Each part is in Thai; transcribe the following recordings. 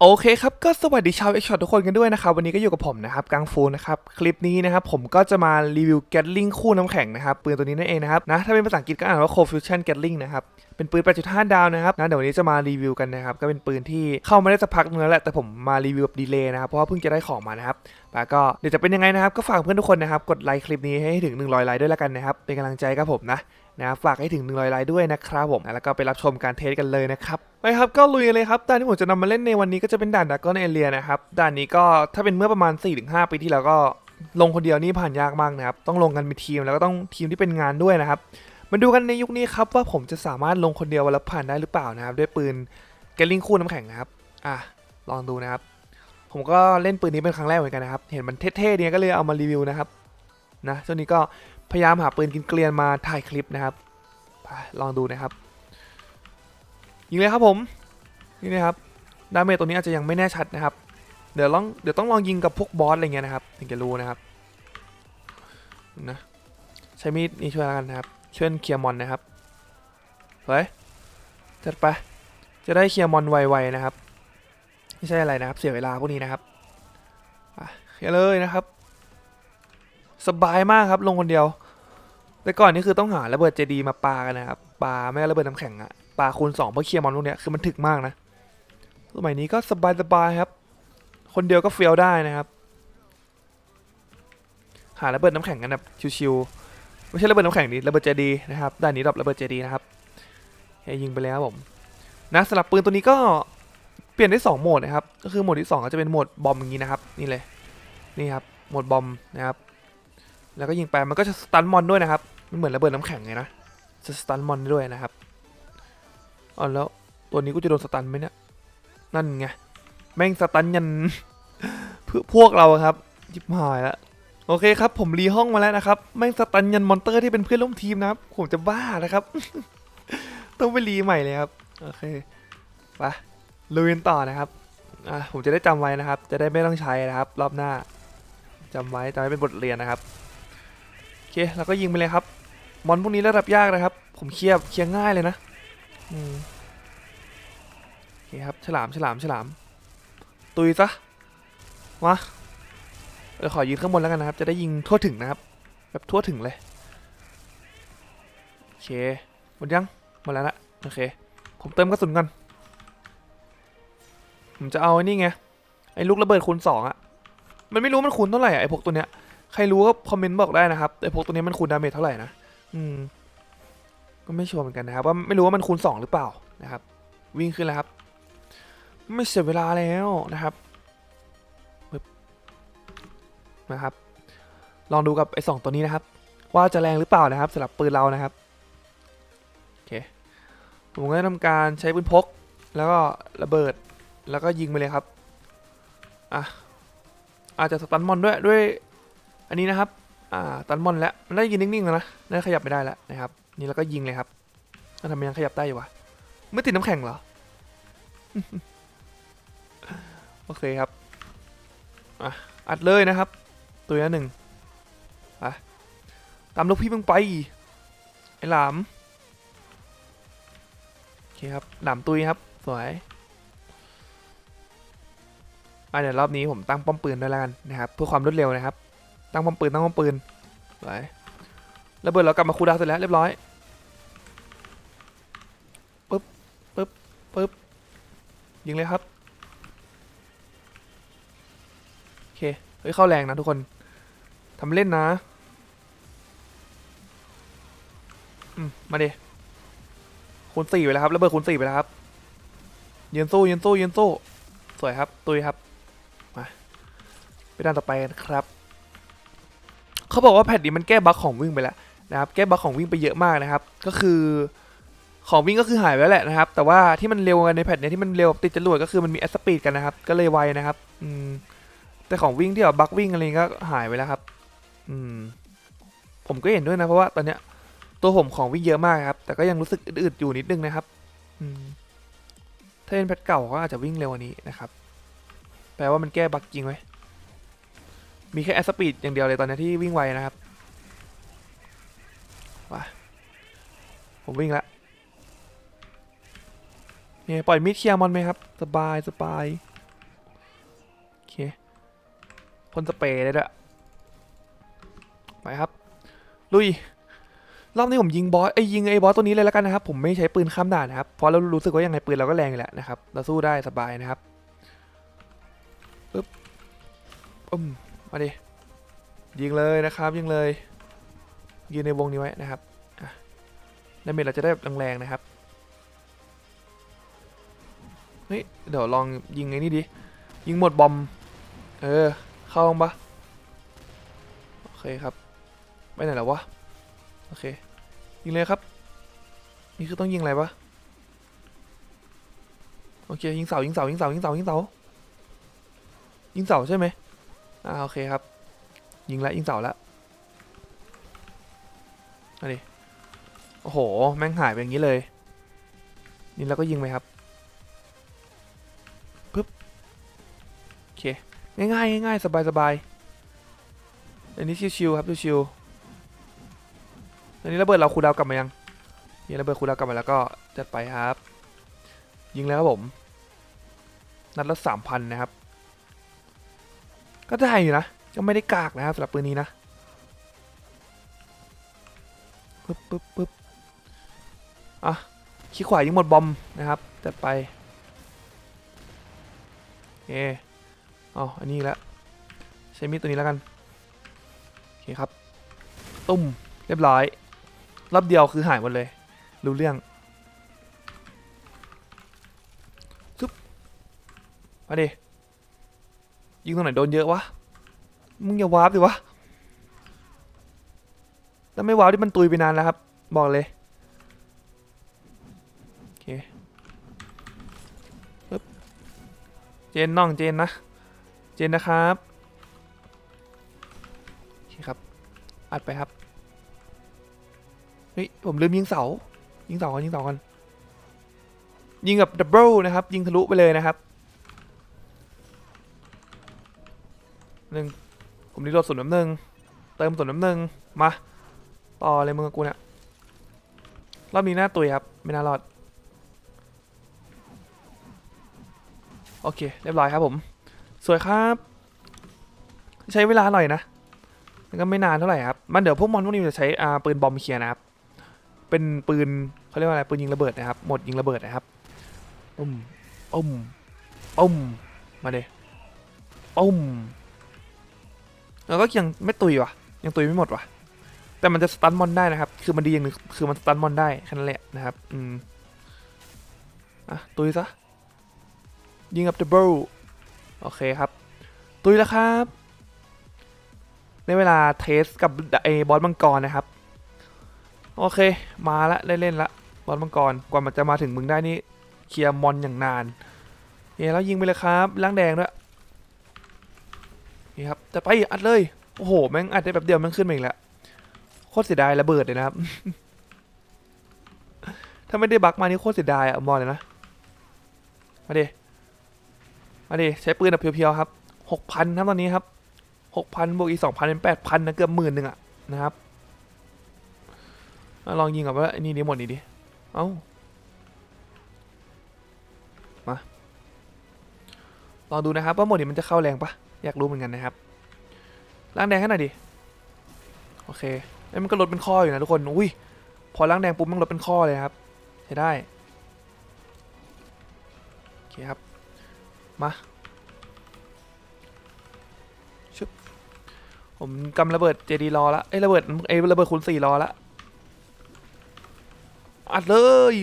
โอเคครับ ก็สวัสดีชาวเอ็กช็อตทุกคนกันด้วยนะครับ วันนี้ก็อยู่กับผมนะครับ กังฟูนะครับ คลิปนี้นะครับ ผมก็จะมารีวิวแกลลิงคู่น้ำแข็งนะครับ ปืนตัวนี้นั่นเองนะครับนะถ้าเป็นภาษาอังกฤษก็อ่านว่า Cold Fusion Gatling นะครับ เป็นปืน 8.5 ดาวนะครับนะเดี๋ยววันนี้จะมารีวิวกันนะครับ ก็เป็นปืนที่เข้ามาได้สักพักนึงแล้วแหละ แต่ผมมารีวิวแบบดีเลย์นะครับ เพราะว่าเพิ่งจะได้ของมานะครับ แล้วก็เดี๋ยวจะเป็นยังไงนะครับ ก็ฝากเพื่อนทุกคนนะครับ กดไลค์คลิปนี้ให้ถึง 100 ไลค์ด้วยแล้วกันนะครับ เป็นกำลังใจกับผมนะนะฝากให้ถึง 100ไลค์ด้วยนะครับผม แล้วก็ไปรับชมการเทสกันเลยนะครับ ไปครับ ก็ลุยเลยครับด่านที่ผมจะนำมาเล่นในวันนี้ก็จะเป็นด่านดักกอนเอเลียนะครับ ด่านนี้ก็ถ้าเป็นเมื่อประมาณ 4-5 ปีที่แล้วก็ลงคนเดียวนี่ผ่านยากมากนะครับ ต้องลงกันเป็นทีมแล้วก็ต้องทีมที่เป็นงานด้วยนะครับ มาดูกันในยุคนี้ครับว่าผมจะสามารถลงคนเดียวแล้วผ่านได้หรือเปล่านะครับ ด้วยปืนแกลลิงคู่น้ำแข็งนะครับ อะ ลองดูนะครับ ผมก็เล่นปืนนี้เป็นครั้งแรกเหมือนกันนะครับ เห็นมันเท่ๆเนี่ยก็เลยเอามารีวิวนะครับ นะช่วงนี้ก็พยายามหาปืนกินเกลียนมาถ่ายคลิปนะครับ ลองดูนะครับ ยิงเลยครับผม นี่นะครับ ดาเมจตัวนี้อาจจะยังไม่แน่ชัดนะครับ เดี๋ยวลอง เดี๋ยวต้องลองยิงกับพวกบอสอะไรเงี้ยนะครับ ถึงจะรู้นะครับ นะ ใช้มีดนี่ช่วยแล้วกันนะครับ ช่วยเคลียร์มอนนะครับเฮ้ยจัดไปจะได้เคลียร์มอนไวๆนะครับ ไม่ใช่อะไรนะครับเสียเวลาพวกนี้นะครับเคลียร์เลยนะครับ สบายมากครับลงคนเดียว แต่ก่อนนี่คือต้องหาระเบิดเจดีมาปากันนะครับปาไม่ระเบิดน้ำแข็งอะปาคูณสองเพื่อเคลียร์มอนพวกเนี้ยคือมันถึกมากนะสมัยนี้ก็สบายสบายๆครับ คนเดียวก็เฟี้ยวได้นะครับ หาระเบิดน้ำแข็งกันแบบชิวๆ ไม่ใช่ระเบิดน้ำแข็งดิระเบิดเจดีนะครับด้านนี้ดรอประเบิดเจดีนะครับยิงไปแล้วผมนะสำหรับปืนตัวนี้ก็เปลี่ยนได้สองโหมดนะครับ ก็คือโหมดที่สองก็จะเป็นโหมดบอมอย่างนี้นะครับ นี่เลย นี่ครับ โหมดบอมนะครับ แล้วก็ยิงไป มันก็จะสตันมอนด้วยนะครับ มันเหมือนระเบิดน้ำแข็งไงนะ จะสตันมอนด้วยนะครับอ๋อแล้วตัวนี้กูจะโดนสตันไหมเนี่ย นั่นไง แม่งสตันยันเพื่อพวกเราครับยิบหายแล้ว โอเคครับ ผมรีห้องมาแล้วนะครับแม่งสตันยันมอนเตอร์ที่เป็นเพื่อนร่วมทีมนะครับผมจะบ้านะครับ ต้องไปรีใหม่เลยครับ โอเคไปลุยกันต่อนะครับอะผมจะได้จำไว้นะครับ จะได้ไม่ต้องใช้นะครับ รอบหน้าจำไว้จำไว้เป็นบทเรียนนะครับโอเคแล้วก็ยิงไปเลยครับ มอนพวกนี้ระดับยากนะครับ ผมเคลียร์เคลียร์ง่ายเลยนะอืมโอเคครับฉลามฉลามฉลาม ตุยซะมา เดี๋ยวขอยืนข้างบนแล้วกันนะครับ จะได้ยิงทั่วถึงนะครับ แบบทั่วถึงเลย โอเค หมดยัง หมดแล้วละโอเค ผมเติมกระสุนก่อน ผมจะเอาไอ้นี่ไง ไอ้ลูกระเบิดคูณสองอะมันไม่รู้มันคูณเท่าไหร่อะไอ้พวกตัวเนี้ย ใครรู้ก็คอมเมนต์บอกได้นะครับแต่พวกตัวนี้มันคูณดาเมจเท่าไหร่นะ อืม ก็ไม่ชัวร์เหมือนกันนะครับ ว่าไม่รู้ว่ามันคูณ2หรือเปล่านะครับ วิ่งขึ้นแล้วครับ ไม่เสียเวลาแล้วนะครับ นะครับ ลองดูกับไอ้สองตัวนี้นะครับ ว่าจะแรงหรือเปล่านะครับสำหรับปืนเรานะครับโอเคผมก็จะทำการใช้ปืนพก แล้วก็ระเบิดแล้วก็ยิงไปเลยครับอะอาจจะสตันมอนด้วยด้วย อันนี้นะครับอ่าตันมอนแล้วมันได้ยินนิ่งๆแล้วนะได้ขยับไม่ได้แล้วนะครับ นี่แล้วก็ยิงเลยครับแล้วทำไมยังขยับได้อยู่วะไม่ติดน้ำแข็งเหรอโอเคครับอะอัดเลยนะครับ ตัวละหนึ่งไปตามลูกพี่มึงไป ไอ้หลาม โอเคครับ หลามตุยครับ สวยอะเดี๋ยวรอบนี้ผมตั้งป้อมปืนด้วยแล้วกันนะครับ เพื่อความรวดเร็วนะครับ ตั้งป้อมปืนตั้งป้อมปืนไประเบิดเรากลับมาคูดาวเสร็จแล้วเรียบร้อย ปึ๊บ ปึ๊บ ปึ๊บ ยิงเลยครับ โอเค เฮ้ยเข้าแรงนะทุกคน ทำเล่นนะ อืม มาดิคูณสี่ไปแล้วครับระเบิดคูณสี่ไปแล้วครับยืนสู้ยืนสู้ยืนสู้สวยครับ ตุยครับ มาไปด้านต่อไปกันครับ เขาบอกว่าแพทนี้มันแก้บั๊กของวิ่งไปแล้วนะครับ แก้บั๊กของวิ่งไปเยอะมากนะครับ ก็คือของวิ่งก็คือหายไปแล้วแหละนะครับ แต่ว่าที่มันเร็วกันในแพทเนี้ยที่มันเร็วติดจรวดก็คือมันมีแอสปีดกันนะครับ ก็เลยไวนะครับ อืม แต่ของวิ่งที่แบบบั๊กวิ่งอะไรก็หายไปแล้วครับ อืม ผมก็เห็นด้วยนะเพราะว่าตอนเนี้ย ตัวผมของวิ่งเยอะมากครับ แต่ก็ยังรู้สึกอืดๆอยู่นิดนึงนะครับ อืม ถ้าเป็นแพทเก่าก็อาจจะวิ่งเร็วกว่านี้นะครับ แปลว่ามันแก้บั๊กจริงไหมมีแค่แอสปีดอย่างเดียวเลยตอนนี้ที่วิ่งไวนะครับว้าผมวิ่งละเนี่ยปล่อยมิดเคลียร์มอนไหมครับ สบายสบาย โอเคพ่นสเปรย์ได้ด้วย ไปครับ ลุย รอบนี้ผมยิงบอสไอ้ยิงไอ้บอสตัวนี้เลยแล้วกันนะครับ ผมไม่ใช้ปืนข้ามด่านนะครับ เพราะเรารู้สึกว่ายังไงปืนเราก็แรงอยู่แล้วนะครับ เราสู้ได้สบายนะครับปึ๊บอืมมาดิ ยิงเลยนะครับ ยิงเลย ยืนในวงนี้ไว้นะครับดาเมจเราจะได้แบบแรงๆนะครับ เฮ้ย เดี๋ยวลองยิงไอ้นี่ดิ ยิงหมดบอม เออ เข้าบ้างปะโอเคครับ ไปไหนแล้ววะ โอเค ยิงเลยครับ นี่คือต้องยิงอะไรปะโอเค ยิงเสายิงเสายิงเสายิงเสายิงเสายิงเสาใช่ไหมอ่าโอเคครับ ยิงละยิงเสาละอันนี้โอ้โห แม่งหายไปอย่างนี้เลย นี่เราก็ยิงไปครับปึ๊บโอเค ง่ายๆง่ายๆสบายๆอันนี้ชิวๆครับชิวๆ อันนี้ระเบิดเราคูดาวกลับมายังมีระเบิดคูดาวกลับมาแล้วก็จัดไปครับ ยิงแล้วครับผม นัดละสามพันนะครับ ก็ได้อยู่นะก็ไม่ได้กากนะครับสำหรับปืนนี้นะปึ๊บปึ๊บปึ๊บอะขี้ขวายิงหมดบอมนะครับจัดไปโอเอ๋ออันนี้แล้วใช้มีดตัวนี้แล้วกันโอเคครับ ตุ้มเรียบร้อย รอบเดียวคือหายหมดเลย รู้เรื่องซึบมาดิยิงตรงไหนโดนเยอะวะ มึงอย่าวาร์ปดิวะถ้าไม่วาร์ปที่มันตุยไปนานแล้วครับ บอกเลยโอเคปึ๊บเจนน้องเจนนะ เจนนะครับโอเคครับ อัดไปครับ เฮ้ยผมลืมยิงเสา ยิงเสาก่อนยิงเสาก่อนยิงกับดับเบิลนะครับ ยิงทะลุไปเลยนะครับหนึ่งผมรีโหลดส่วนน้ำหนึ่งเติมส่วนน้ำหนึ่งมาต่อเลยมึงกับกูเนี่ยรอบนี้หน้าตุยครับ ไม่น่ารอด โอเค เรียบร้อยครับผม สวยครับ ใช้เวลาหน่อยนะมันก็ไม่นานเท่าไหร่ครับ มันเดี๋ยวพวกมอนพวกนี้จะใช้อ่าปืนบอมเคลียร์นะครับ เป็นปืนเขาเรียกว่าอะไรปืนยิงระเบิดนะครับหมดยิงระเบิดนะครับปุ้มปุ้มปุ้มมาเดปุ้มแล้วก็ยังไม่ตุยว่ะ ยังตุยไม่หมดว่ะ แต่มันจะสตันมอนได้นะครับ คือมันดีอย่างหนึงคือมันสตันมอนได้แค่นั้นแหละนะครับ อืมอะตุยซะยิงกับดับเบิลโอเคครับ ตุยแล้วครับ ในเวลาเทสกับไอ้บอสมังกรนะครับ โอเค มาละได้เล่นละบอสมังกรกว่ามันจะมาถึงมึงได้นี่เคลียร์มอนอย่างนานเฮ้แล้วยิงไปเลยครับล้างแดงด้วยนี่ครับจะไปอัดเลยโอ้โหแม่งอัดได้แบบเดียวแม่งขึ้นมาอีกแล้วโคตรเสียดายระเบิดเลยนะครับ ถ้าไม่ได้บักมานี่โคตรเสียดายอะมองเลยนะมาดิมาดิใช้ปืนแบบเพียวๆครับหกพันครับตอนนี้ครับหกพันบวกอีกสองพันเป็นแปดพันนะเกือบหมื่นหนึ่งอะนะครับ ลองยิงกับว่าไอ้นี่ดิหมดนี่ดิ เอ้า มา ลองดูนะครับว่าหมดนี้มันจะเข้าแรงปะอยากรู้เหมือนกันนะครับล้างแดงให้หน่อยดิ โอเคไอ้ยมันก็ลดเป็นข้ออยู่นะทุกคน อุ้ย พอล้างแดงปุ๊บมันลดเป็นข้อเลยครับใช้ได้ โอเคครับ มาชึบผมกำระเบิดเจดีรอละเอ้ยระเบิดเอ้ระเบิดคูณสี่รอละ อัดเลย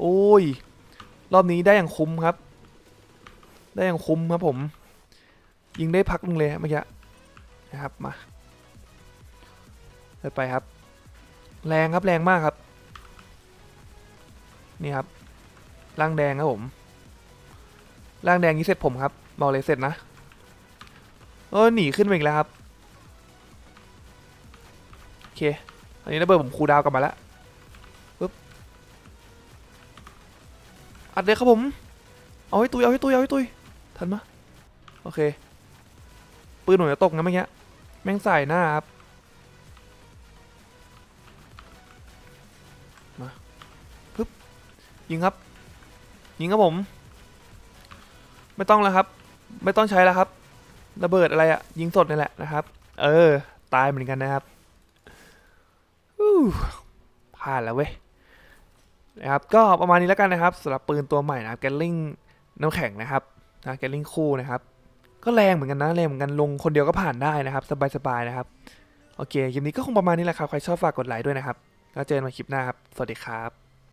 โอ้ย รอบนี้ได้อย่างคุ้มครับ ได้อย่างคุ้มครับผม ยิงได้พักนึงเลยเมื่อกี้นะครับมาเดินไปครับ แรงครับแรงมากครับ นี่ครับร่างแดงครับผมร่างแดงนี้เสร็จผมครับบอกเลยเสร็จนะเออหนีขึ้นไปอีกแล้วครับ โอเค อันนี้ระเบิดผมคูดาวกลับมาแล้วปึ๊บอัดเลยครับผม เอาให้ตุยเอาให้ตุยเอาให้ตุยทันมะโอเค ปืนหนูจะตกนะเมื่อกี้แม่งใส่หน้าครับมาปึ๊บยิงครับ ยิงครับผม ไม่ต้องแล้วครับ ไม่ต้องใช้แล้วครับ ระเบิดอะไรอะยิงสดนี่แหละนะครับ เออ ตายเหมือนกันนะครับ ผ่านแล้วเว้ยนะครับก็ประมาณนี้แล้วกันนะครับสำหรับปืนตัวใหม่นะครับแกลลิงน้ำแข็งนะครับนะแกลลิงคู่นะครับ ก็แรงเหมือนกันนะแรงเหมือนกันลงคนเดียวก็ผ่านได้นะครับสบายๆนะครับโอเคคลิปนี้ก็คงประมาณนี้แหละครับใครชอบฝากกดไลค์ด้วยนะครับแล้วเจอกันใหม่คลิปหน้าครับสวัสดีครับ